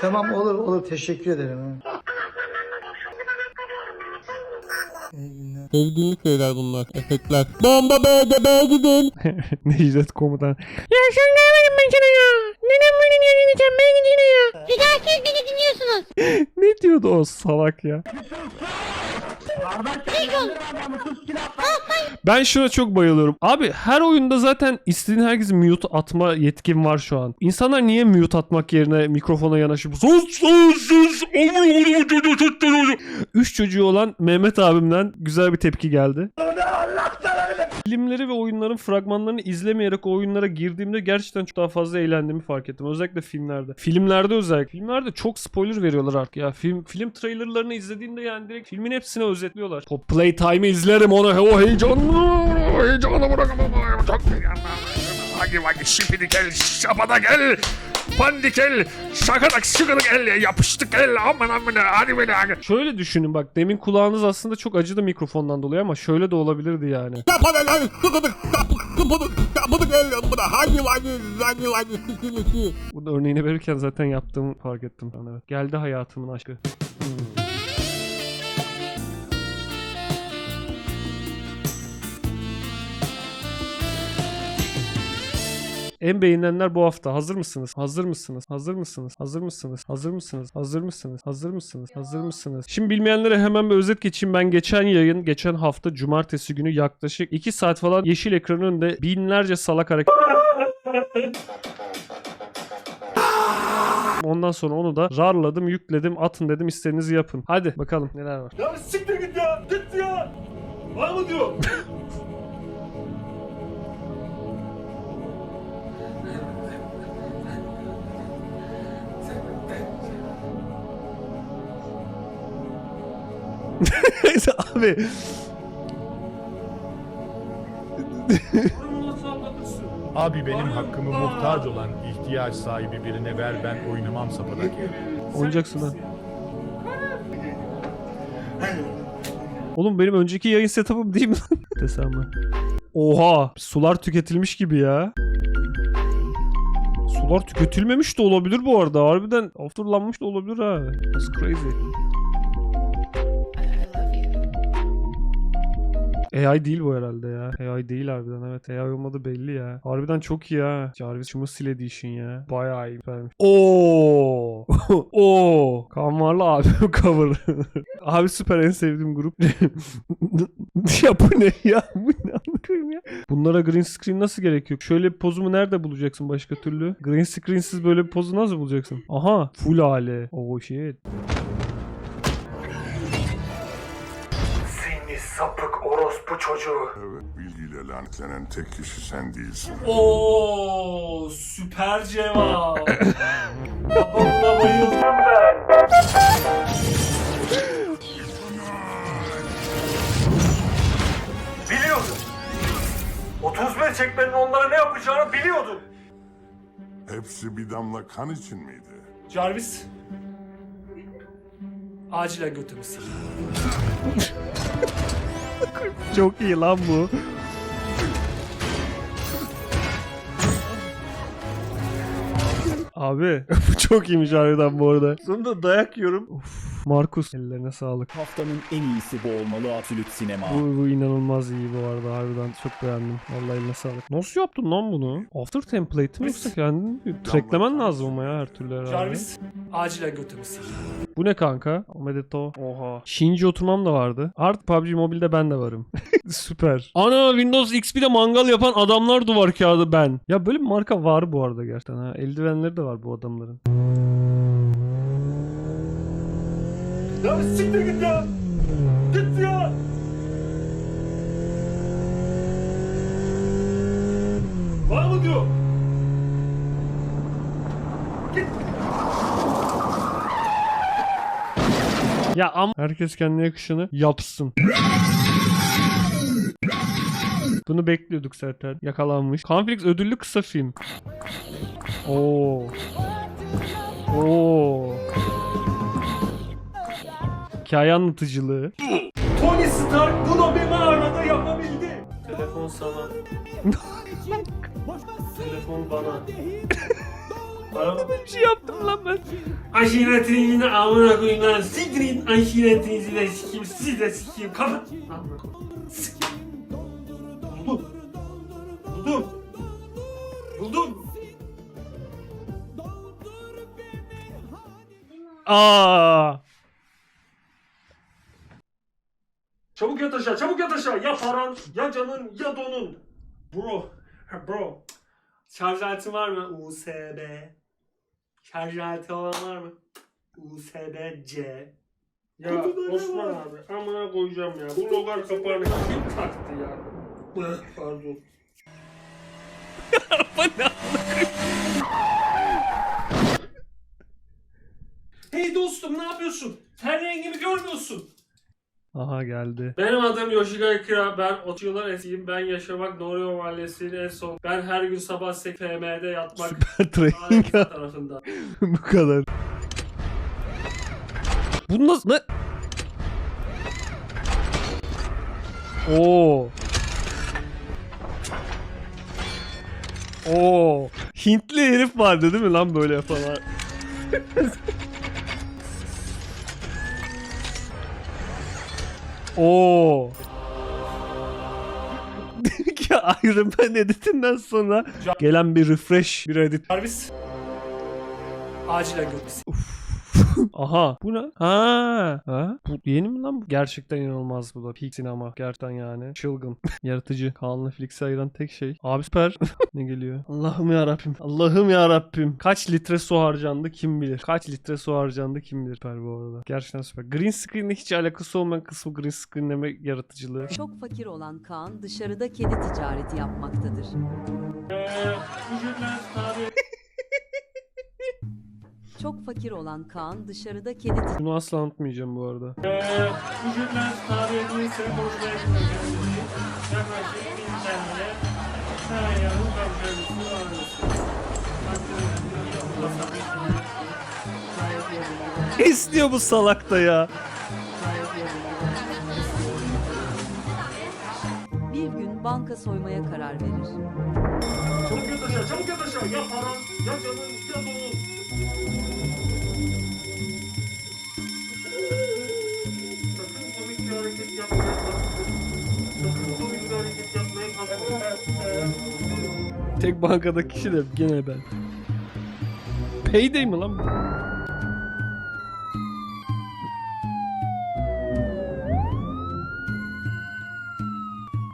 Tamam olur olur teşekkür ederim. İyi günler. Sevdiğin şeyler bunlar. Efektler. Bomba B'de gidin. Necdet komutan. Ya sen ne verin ben sana ya? Neden böyle niye gideceğim ben gideyim ya? Daha siz beni dinliyorsunuz. ne diyordu o salak ya? Ben şuna çok bayılıyorum. Abi her oyunda zaten istediğin herkese mute atma yetkin var şu an. İnsanlar niye mute atmak yerine mikrofona yanaşıp sus sus sus Üç çocuğu olan Mehmet abimden güzel bir tepki geldi. Filmleri ve oyunların fragmanlarını izlemeyerek o oyunlara girdiğimde gerçekten çok daha fazla eğlendiğimi fark ettim. Özellikle filmlerde. Filmlerde özellikle. Filmlerde çok spoiler veriyorlar artık ya. Film film trailerlarını izlediğinde yani direkt filmin hepsini özetliyorlar. Pop Playtime'ı izlerim onu o heyecanlı. Heyecanı bırakamam. Çok heyecanlı. Hadi hadi şipidi gel, şapada gel. Pandik gel, şakadak şıkıdık gel, yapıştık gel, aman aman hadi beni hadi. Şöyle düşünün bak demin kulağınız aslında çok acıdı mikrofondan dolayı ama şöyle de olabilirdi yani. El. Burada örneğini verirken zaten yaptığımı fark ettim. Ben, evet. Geldi hayatımın aşkı. Hmm. En beğenilenler bu hafta. Hazır mısınız? Hazır mısınız? Hazır mısınız? Hazır mısınız? Hazır mısınız? Hazır mısınız? Hazır mısınız? Hazır mısınız? Şimdi bilmeyenlere hemen bir özet geçeyim. Ben geçen yayın, geçen hafta cumartesi günü yaklaşık 2 saat falan yeşil ekranın önünde binlerce salak hareket Ondan sonra onu da rarladım, yükledim, atın dedim istediğinizi yapın. Hadi bakalım neler var. Ya siktir git ya. Git ya. Var mı diyor? Abi? Abi benim hakkımı muhtaç olan ihtiyaç sahibi birine ver ben oynamam sapadak. oynayacaksın ha. Oğlum benim önceki yayın setup'ım değil mi? Desem mi? Oha! Sular tüketilmiş gibi ya. Sular tüketilmemiş de olabilir bu arada. Harbiden afterlanmış da olabilir ha. That's crazy. AI değil bu herhalde ya. AI değil harbiden evet. AI olmadı belli ya. Harbiden çok iyi ha. Jarvis Şumu Sil Edition ya. Bayağı iyi. Süpermiş. Oo. Oo. Kaan Varlı abi cover. abi süper en sevdiğim grup. ya bu ne ya? Bu ne anlatayım ya? Bunlara green screen nasıl gerekiyor? Şöyle bir pozumu nerede bulacaksın başka türlü? Green screensiz böyle bir pozu nasıl bulacaksın? Aha. Full hale. Oh shit. Sapık orospu çocuğu. Evet, bilgiyle lanetlenen tek kişi sen değilsin. Oo süper cevap. Babamla bayıldım ben. Biliyordum. 31 çekmenin onlara ne yapacağını biliyordum. Hepsi bir damla kan için miydi? Jarvis. Acilen götümü sil. Çok iyi lan bu. Abi bu çok iyiymiş harbiden bu arada. Sonunda dayak yiyorum. Of, Markus ellerine sağlık. Haftanın en iyisi bu olmalı Absolut Sinema. Bu, bu inanılmaz iyi bu arada harbiden çok beğendim. Vallahi eline sağlık. Nasıl yaptın lan bunu? After template mi yoksa kendin tracklemen lazım ama ya her türlü herhalde. Jarvis. Acilen götümü sil. Bu ne kanka? Omedeto. Oha. Shinji oturmam da vardı. Art PUBG Mobile'de ben de varım. Süper. Ana Windows XP'de mangal yapan adamlar duvar kağıdı ben. Ya böyle bir marka var bu arada gerçekten ha. Eldivenleri de var bu adamların. Ya siktir git ya. Git ya. Var mı diyor? Ya am herkes kendine yakışını yapsın. Bunu bekliyorduk zaten. Yakalanmış. Conflix ödüllü kısa film. Oo. Oo. Hikaye anlatıcılığı. Tony Stark bunu bir mağarada yapabildi. Telefon sana. Telefon bana. Bana Bir şey yaptım lan ben. Aşiretinizi amına koyayım lan. Siktirin aşiretinizi de sikeyim. Sizi de sikeyim. Kapat. Buldum. Buldum. Buldum. Aa. Çabuk yat aşağı, çabuk yat aşağı. Ya paran, ya canın, ya donun. Bro, bro. Şarj aleti var mı? USB. Şarj aleti olan var mı? USB-C. Ya Osman abi, amına koyacağım ya. Bu logar kapağını kim taktı ya? Pardon. Hey dostum ne yapıyorsun? Her rengimi görmüyorsun. Aha geldi. Benim adım Yoshika Kira. Ben 30 yıllar eskiyim. Ben yaşamak Norio Mahallesi'nin en son. Ben her gün sabah 8 PM'de yatmak Süper training ailesi tarafından. bu kadar. Bu nasıl? Ne? Oo. Oo. Hintli herif vardı değil mi lan böyle yapanlar? Oo. Ki Iron Man editinden sonra gelen bir refresh bir edit. Jarvis. Acilen görmesi. Aha bu ne? Ha, ha. Bu yeni mi lan bu? Gerçekten inanılmaz bu da. Peak sinema. Gerçekten yani. Çılgın. Yaratıcı. Kaan'la Flix'i ayıran tek şey. Abi süper. ne geliyor? Allah'ım ya Rabbim. Allah'ım ya Rabbim. Kaç litre su harcandı kim bilir. Kaç litre su harcandı kim bilir. Süper bu arada. Gerçekten süper. Green screen'le hiç alakası olmayan kısmı green screen'leme yaratıcılığı. Çok fakir olan Kaan dışarıda kedi ticareti yapmaktadır. Çok fakir olan Kaan dışarıda kedi Bunu asla unutmayacağım bu arada. Eee, ücretler tabi edilirse konuşmaya gitmeyeceğim. Yaklaşık bin tane. Her yanın kapşarısı ağrısı. Esniyor bu salakta ya. Bir gün banka soymaya karar verir. Çabuk yat aşağı, çabuk yat aşağı. Ya paran, ya canın, ya donun. Sakın komik bir hareket yapmaya kalkma. Sakın komik bir hareket yapmaya kalkma. Tek bankadaki kişi de gene ben. Payday mi lan bu?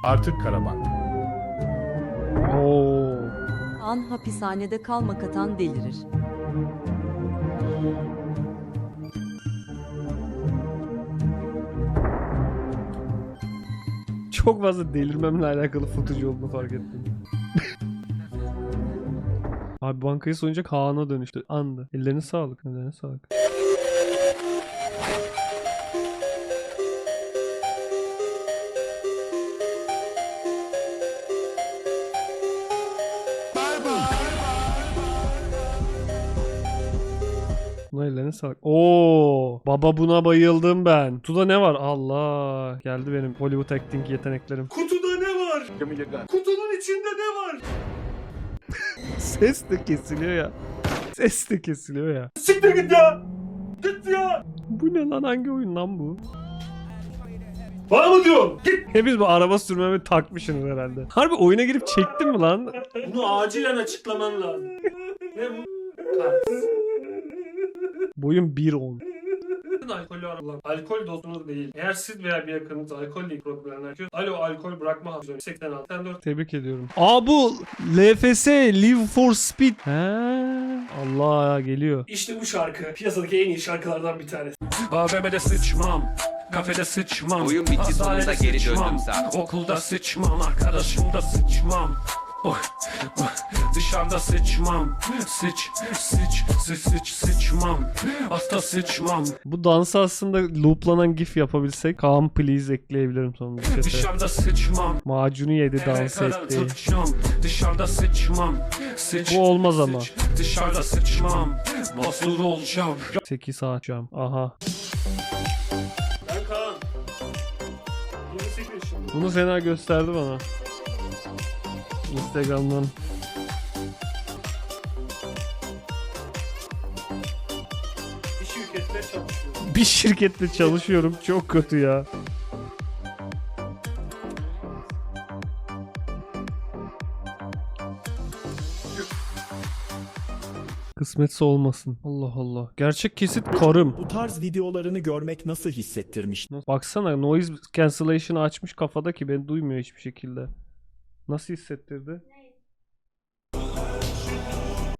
Artık Karabank. Oo. Kaan hapishanede kalmak atan delirir. Çok fazla delirmemle alakalı footage olduğunu fark ettim. Abi bankayı soyunca Kaan'a dönüştü. Andı. Ellerine sağlık. Ellerine sağlık. Ellerine sağlık. Oo, baba buna bayıldım ben. Kutuda ne var? Allah. Geldi benim Hollywood acting yeteneklerim. Kutuda ne var? Kutunun içinde ne var? Ses de kesiliyor ya. Ses de kesiliyor ya. Siktir git ya! Git ya! Bu ne lan hangi oyun lan bu? Bana mı diyorsun? Git! Hepimiz bu araba sürmemi takmışsınız herhalde. Harbi oyuna girip çektin mi lan? Bunu acilen açıklaman lazım. ne bu? Kars. Boyun 1.10. Alkolü aralan. Alkol dozunu değil. Eğer siz veya bir yakınınız alkolle problemler yaşıyor. Alo alkol bırakma hakkı 86 84 Tebrik ediyorum. Aa bu LFS Live for Speed. He. Allah geliyor. İşte bu şarkı piyasadaki en iyi şarkılardan bir tanesi. AVM'de sıçmam Kafede sıçmam Oyun bitti, sonunda geri döndüm zaten. Okulda sıçmam Arkadaşımda sıçmam Oy, oy, Dışarıda sıçmam Sıç, sıç, sıç, sıç, sıçmam Hasta sıçmam Bu dansı aslında looplanan gif yapabilsek Kaan please ekleyebilirim sonunda. Dışarıda sıçmam Macunu yedi Eve dans etti. Dışarıda sıçmam Sıç, Bu olmaz ama. sıç, Dışarıda sıçmam Basur olacağım 8 saat cam. Aha. Ben Kaan. 28 yaşındayım. Bunu Sena gösterdi bana. Instagram'dan. Bir şirketle çalışıyorum. Bir şirketle çalışıyorum. Çok kötü ya. Kısmetse olmasın. Allah Allah. Gerçek kesit karım. Bu tarz videolarını görmek nasıl hissettirmiş? Baksana noise cancellation'ı açmış kafada ki beni duymuyor hiçbir şekilde. Nasıl hissettirdi?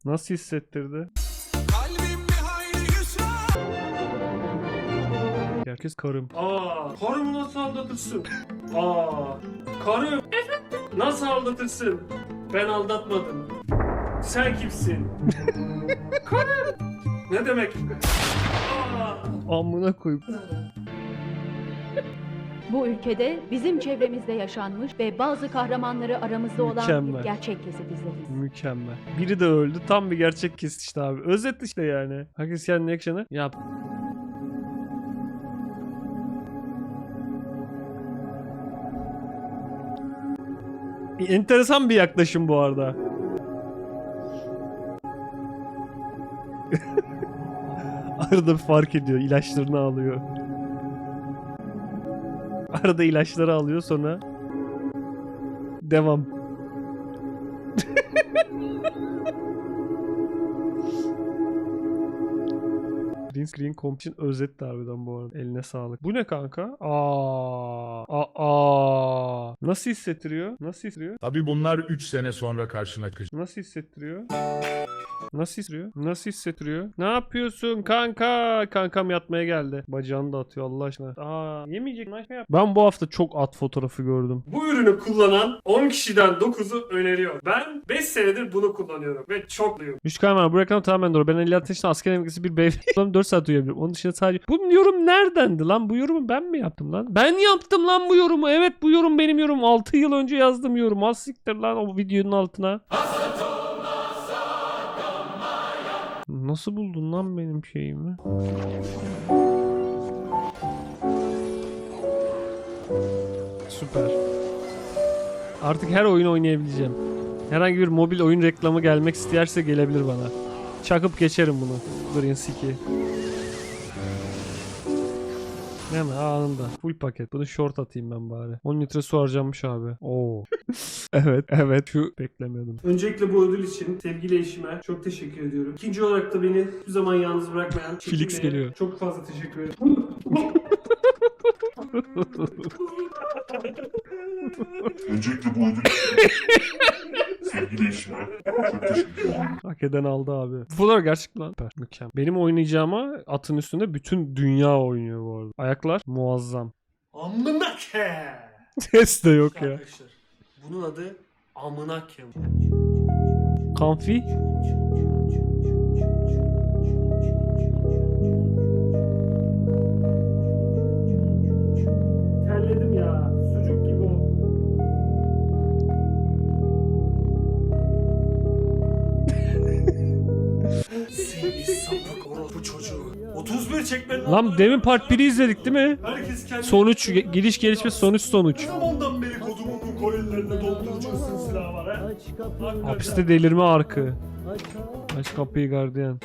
Nasıl hissettirdi? Herkes karım. Aa, karımı nasıl aldatırsın? Aa, karım. Nasıl aldatırsın? Ben aldatmadım. Sen kimsin? karım. Ne demek? Aa, Amına koyup. Bu ülkede bizim çevremizde yaşanmış ve bazı kahramanları aramızda olan Mükemmel. bir gerçek kesit izlediniz. Mükemmel. Biri de öldü. Tam bir gerçek kesit işte abi. Özet işte yani. Herkes kendi action'ı yap. Enteresan bir yaklaşım bu arada. Arada fark ediyor. ilaçlarını alıyor. Arada ilaçları alıyor sonra devam. Green Screen Competition özetti harbiden bu arada. Eline sağlık. Bu ne kanka? Aa, aa, aa. Nasıl hissettiriyor? Nasıl hissettiriyor? Tabi bunlar 3 sene sonra karşına çıkacak. Nasıl hissettiriyor? Nasıl hissettiriyor? Nasıl hissettiriyor? Ne yapıyorsun kanka? Kankam yatmaya geldi. Bacağını da atıyor Allah aşkına. Aa yemeyecek mi? Yap. Ben bu hafta çok at fotoğrafı gördüm. bu ürünü kullanan 10 kişiden 9'u öneriyor. Ben 5 senedir bunu kullanıyorum ve çok mutluyum. Müşkan var. Bu reklam tamamen doğru. Ben 56 yaşında asker emekçisi bir beyefendi 4 saat uyuyabilirim. Onun dışında sadece... Bu yorum neredendi lan? Bu yorumu ben mi yaptım lan? Ben yaptım lan bu yorumu. Evet bu yorum benim yorum. 6 yıl önce yazdım yorum. Az siktir lan o videonun altına. Nasıl buldun lan benim şeyimi? Süper. Artık her oyun oynayabileceğim. Herhangi bir mobil oyun reklamı gelmek isterse gelebilir bana. Çakıp geçerim bunu. Green City. Hemen anında. Full paket. Bunu short atayım ben bari. 10 litre su harcanmış abi. Oo. evet evet şu beklemiyordum. Öncelikle bu ödül için sevgili eşime çok teşekkür ediyorum. İkinci olarak da beni hiçbir zaman yalnız bırakmayan Felix geliyor. Çok fazla teşekkür ederim. Öncelikle bu ödül sevgili eşime çok teşekkür ederim. Hak eden aldı abi. Bunlar gerçek lan. Süper. Mükemmel. Benim oynayacağıma atın üstünde bütün dünya oynuyor bu arada. Ayaklar muazzam. Amına ke. Ses de yok ya. Arkadaşlar bunun adı amına ke. Kamfi. Terledim ya. Sucuk gibi o. Seni sapık orospu çocuğu. 31 çekmen Lan demin part 1'i izledik değil mi? Herkes kendi Sonuç, gidiş gelişme sonuç sonuç. Ne Hapiste delirme arkı. Aç kapıyı gardiyan.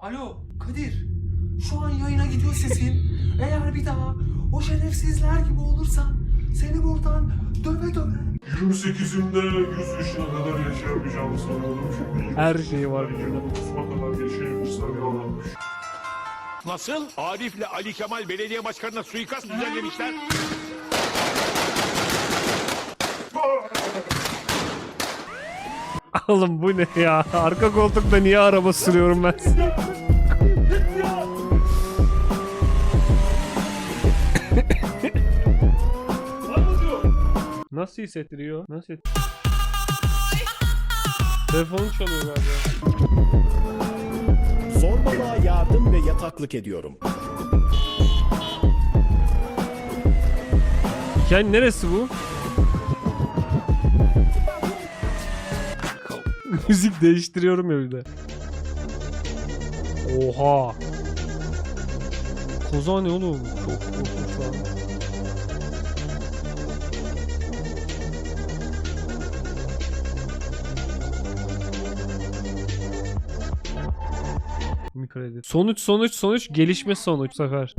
Alo Kadir. Şu an yayına gidiyor sesin. Eğer bir daha o şerefsizler gibi olursan seni buradan döve döve. 28'imde 100 yaşına kadar yaşayamayacağımı sanıyordum. Şimdi Her şeyi var burada. 29'uma kadar yaşayabilirsem yalanmış. Nasıl? Arif'le Ali Kemal belediye başkanına suikast düzenlemişler. Oğlum bu ne ya? Arka koltukta niye araba sürüyorum ben? Nasıl hissettiriyor? Nasıl hisset- Telefonum çalıyor galiba. Zorbalığa yardım ve yataklık ediyorum. Hikayenin neresi bu? Müzik değiştiriyorum ya bir de. Oha. Koza ne oğlum? Çok korkunç lan. Edit. Sonuç sonuç sonuç gelişme sonuç bu sefer.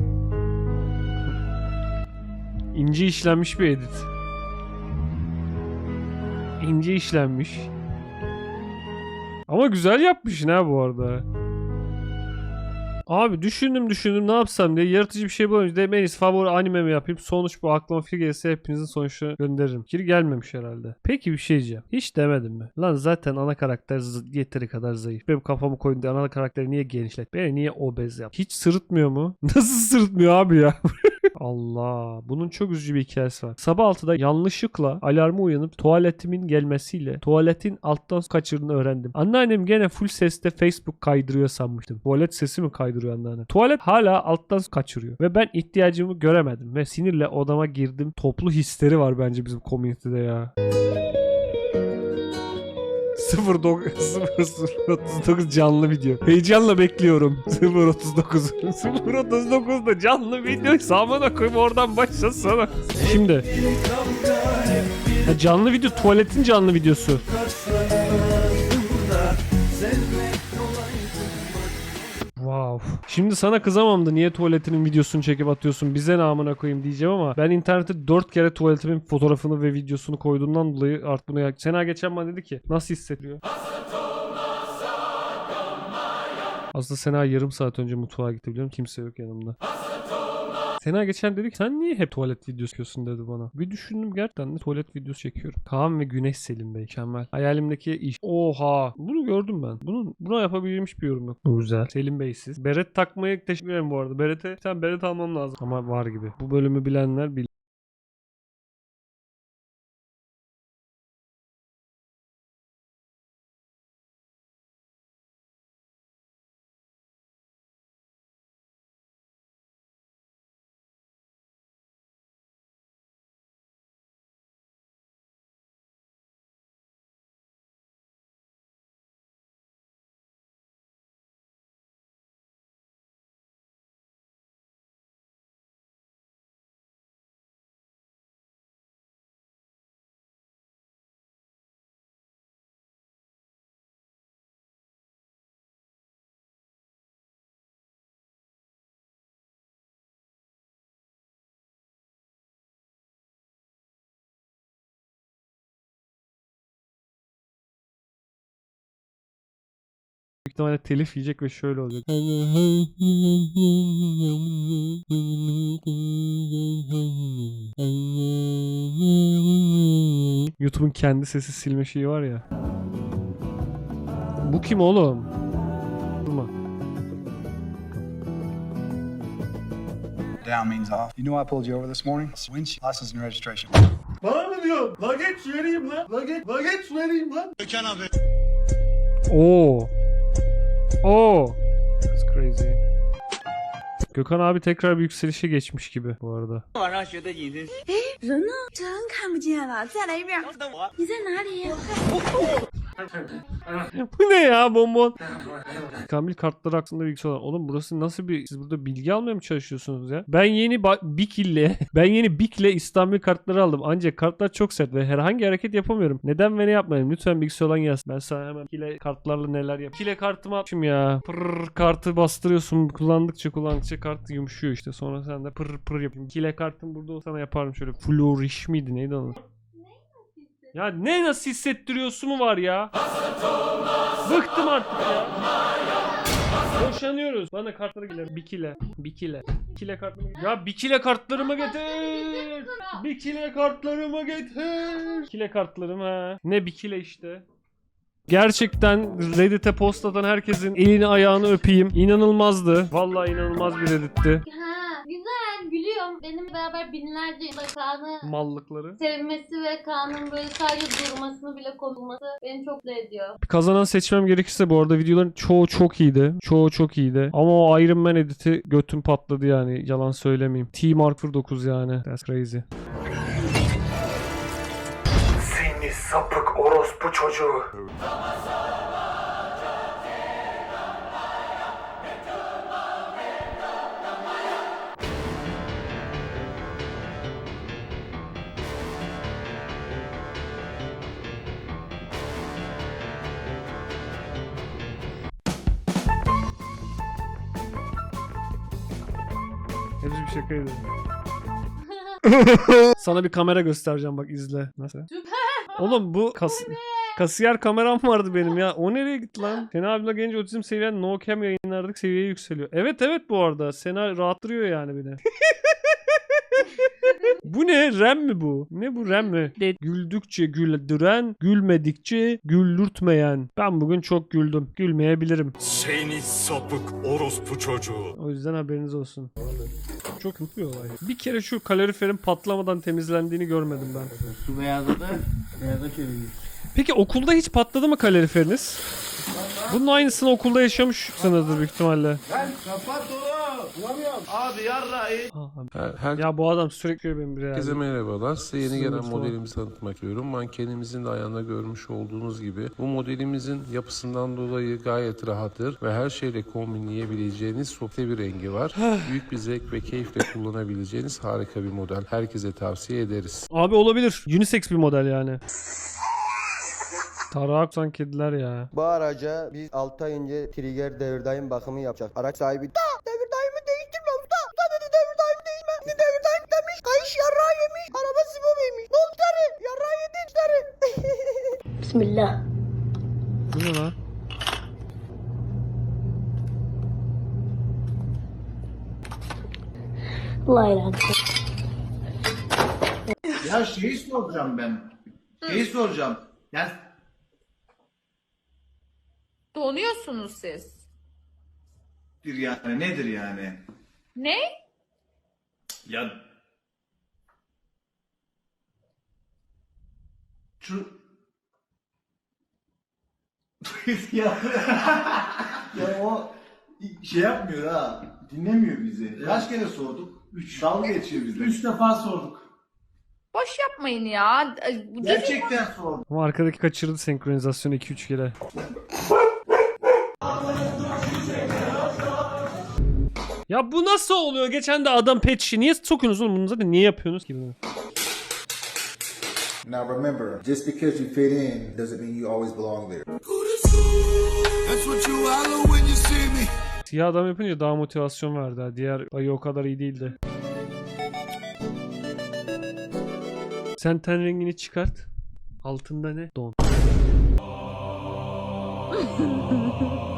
İnce işlenmiş bir edit. İnce işlenmiş. Ama güzel yapmışsın ha bu arada. Abi düşündüm düşündüm ne yapsam diye yaratıcı bir şey bulamayınca dedim en iyisi favori animemi yapayım. Sonuç bu aklıma fikir gelirse hepinizin sonuçunu gönderirim. Fikir gelmemiş herhalde. Peki bir şey diyeceğim. Hiç demedim mi? Lan zaten ana karakter yeteri kadar zayıf. Benim kafamı koyun diye ana karakteri niye genişlet? Beni niye obez yap? Hiç sırıtmıyor mu? Nasıl sırıtmıyor abi ya? Allah. Bunun çok üzücü bir hikayesi var. Sabah 6'da yanlışlıkla alarmı uyanıp tuvaletimin gelmesiyle tuvaletin alttan kaçırdığını öğrendim. Anneannem gene full sesle Facebook kaydırıyor sanmıştım. Tuvalet sesi mi kaydırıyor anneanne? Tuvalet hala alttan kaçırıyor. Ve ben ihtiyacımı göremedim. Ve sinirle odama girdim. Toplu histeri var bence bizim komünitede ya. 039 canlı video. Heyecanla bekliyorum. 039. 039'da canlı video. Samana koyayım oradan başlasana. Şimdi. Ha, canlı video tuvaletin canlı videosu. Wow. Şimdi sana kızamam da niye tuvaletinin videosunu çekip atıyorsun bize ne amına koyayım diyeceğim ama ben internette 4 kere tuvaletimin fotoğrafını ve videosunu koyduğumdan dolayı artık bunu yak- Sena geçen bana dedi ki nasıl hissediyor? Aslında Sena yarım saat önce mutfağa gitti biliyorum kimse yok yanımda. Sena geçen dedi ki sen niye hep tuvalet videosu çekiyorsun dedi bana. Bir düşündüm gerçekten de tuvalet videosu çekiyorum. Kaan ve Güneş Selim Bey mükemmel. Hayalimdeki iş. Oha. Bunu gördüm ben. Bunun buna yapabilmiş bir yorum yok. Güzel. Selim Bey siz. Beret takmayı teşekkür ederim bu arada. Berete tane beret almam lazım. Ama var gibi. Bu bölümü bilenler bil. İhtimalle telif yiyecek ve şöyle olacak. YouTube'un kendi sesi silme şeyi var ya. Bu kim oğlum? Durma. Down means off. You know I pulled you over this morning? Winch, license and registration. Bana mı diyorsun? La geç vereyim lan. La geç vereyim lan. Oo. Oo. That's crazy. Gökhan abi tekrar bir yükselişe geçmiş gibi bu arada. 人呢？真看不见了，再来一遍。你在哪里？ Bu ne ya bonbon? Kamil kartları hakkında bilgisi olan. Oğlum burası nasıl bir... Siz burada bilgi almaya mı çalışıyorsunuz ya? Ben yeni Bik ile ben yeni Bik ile İstanbul kartları aldım. Ancak kartlar çok sert ve herhangi hareket yapamıyorum. Neden ve ne yapmayayım? Lütfen bilgisi olan yazsın. Ben sana hemen kile kartlarla neler yap. Kile kartımı atmışım ya. Pırr kartı bastırıyorsun. Kullandıkça kullandıkça kart yumuşuyor işte. Sonra sen de pırr pırr yapayım. Kile kartım burada olsa sana yaparım şöyle. Flourish miydi neydi onun? Ya ne nasıl hissettiriyorsun mu var ya? Bıktım artık ya. Boşanıyoruz. Bana kartları gelir. Bikile. Bikile. Bikile kartlarımı Ya bikile kartlarımı getir. Bikile kartlarımı getir. Bikile kartlarım ha. Ne bikile işte. Gerçekten Reddit'e post atan herkesin elini ayağını öpeyim. İnanılmazdı. Vallahi inanılmaz bir Reddit'ti. Gülüyorum. Benim beraber binlerce yılda Kaan'ı Mallıkları. sevmesi ve Kaan'ın böyle sadece durmasını bile konulması beni çok mutlu ediyor. Kazanan seçmem gerekirse bu arada videoların çoğu çok iyiydi. Çoğu çok iyiydi. Ama o Iron Man editi götüm patladı yani. Yalan söylemeyeyim. T Mark 9 yani. That's crazy. Seni sapık orospu çocuğu. Şakaydı. Sana bir kamera göstereceğim bak izle. Nasıl? Oğlum bu kas kasiyer kameram vardı benim ya. O nereye gitti lan? Sena abla gelince otizm seviyen no cam yayınlardık seviye yükseliyor. Evet evet bu arada. Sena rahattırıyor yani beni. bu ne? Rem mi bu? Ne bu rem mi? Güldükçe güldüren, gülmedikçe güldürtmeyen. Ben bugün çok güldüm. Gülmeyebilirim. Seni sapık orospu çocuğu. O yüzden haberiniz olsun. Çok kötü bir olay. Bir kere şu kaloriferin patlamadan temizlendiğini görmedim ben. Su beyazladı. Beyaza çeviriyor. Peki okulda hiç patladı mı kaloriferiniz? Bunun aynısını okulda yaşamışsınızdır büyük ihtimalle. Abi yarrayı. Ya bu adam sürekli benim bir Herkese merhabalar. Size yeni gelen modelimizi tanıtmak istiyorum. Mankenimizin de ayağında görmüş olduğunuz gibi bu modelimizin yapısından dolayı gayet rahattır ve her şeyle kombinleyebileceğiniz softe bir rengi var. Büyük bir zevk ve keyifle kullanabileceğiniz harika bir model. Herkese tavsiye ederiz. Abi olabilir. Unisex bir model yani. Tarağı aksan kediler ya. Bu araca biz 6 ay önce trigger devir bakımı yapacak. Araç sahibi da devir Bismillah. Bu ne lan? Layla. Ya şeyi soracağım ben. Şeyi soracağım. Yani Donuyorsunuz siz. yani nedir yani? Ne? Ya şu ya, ya o şey yapmıyor ha. Dinlemiyor bizi. Kaç kere sorduk? Üç. Dalga geçiyor bizle. Üç defa sorduk. Boş yapmayın ya. Gerçekten sorduk. Ama arkadaki kaçırdı senkronizasyonu 2-3 kere. Ya bu nasıl oluyor? Geçen de adam pet şişe. Niye sokuyorsunuz oğlum bunu zaten niye yapıyorsunuz ki bunu? Now remember, just because you fit in doesn't mean you always belong there. Siyah adam yapınca daha motivasyon verdi. ha. Diğer ayı o kadar iyi değildi. Sen ten rengini çıkart. Altında ne? Don.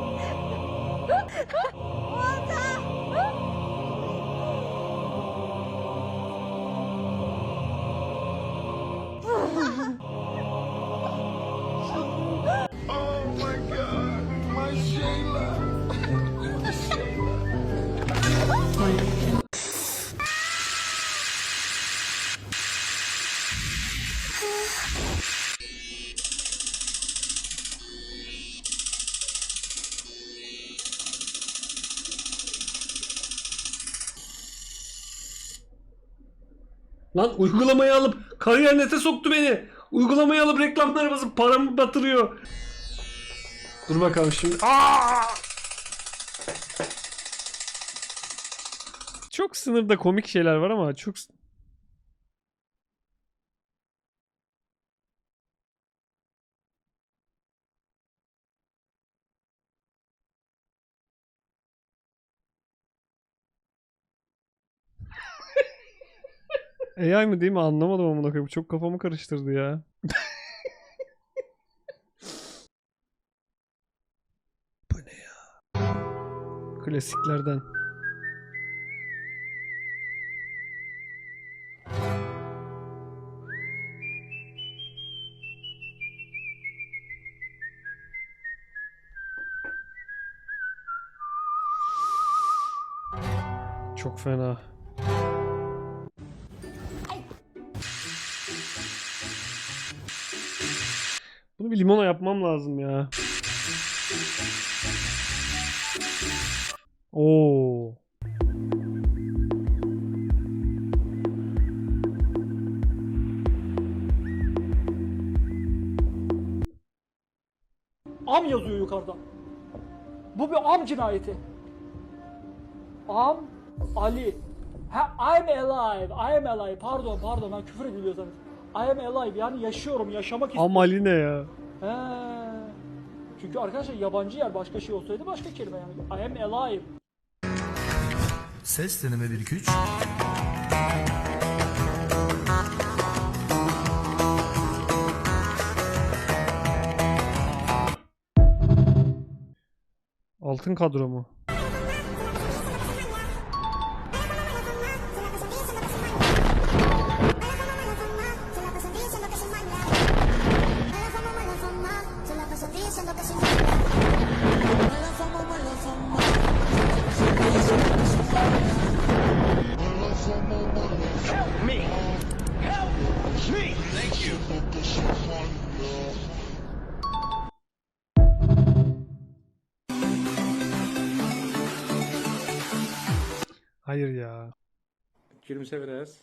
Lan uygulamayı alıp kariyer nete soktu beni. Uygulamayı alıp reklamlara basıp paramı batırıyor. Dur bakalım şimdi. Aa! Çok sınırda komik şeyler var ama çok AI mı değil mi anlamadım amına koyayım. Çok kafamı karıştırdı ya. Bu ne ya? Klasiklerden. Çok fena. Limona yapmam lazım ya. Oo. Am yazıyor yukarıda. Bu bir am cinayeti. Am Ali. Ha, I'm alive. I'm alive. Pardon pardon ben küfür ediliyor zaten. I am alive yani yaşıyorum, yaşamak istiyorum. Amali ne ya? He. Çünkü arkadaşlar yabancı yer başka şey olsaydı başka kelime yani. I am alive. Ses deneme 1 2 3. Altın kadro mu? Gülümse biraz.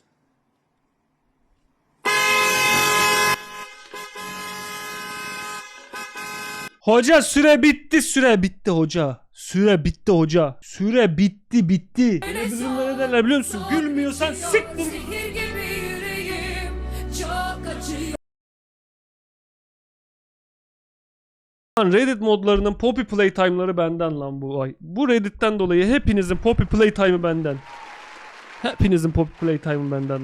Hoca süre bitti süre bitti hoca. Süre bitti hoca. Süre bitti bitti. Bizim ne derler biliyor musun? Gülmüyorsan siktir. Zehir gibi yüreğim çok acıyor. Lan Reddit modlarının Poppy Playtime'ları benden lan bu ay. Bu Reddit'ten dolayı hepinizin Poppy Playtime'ı benden. Hepinizin Poppy Playtime'ı benden lan.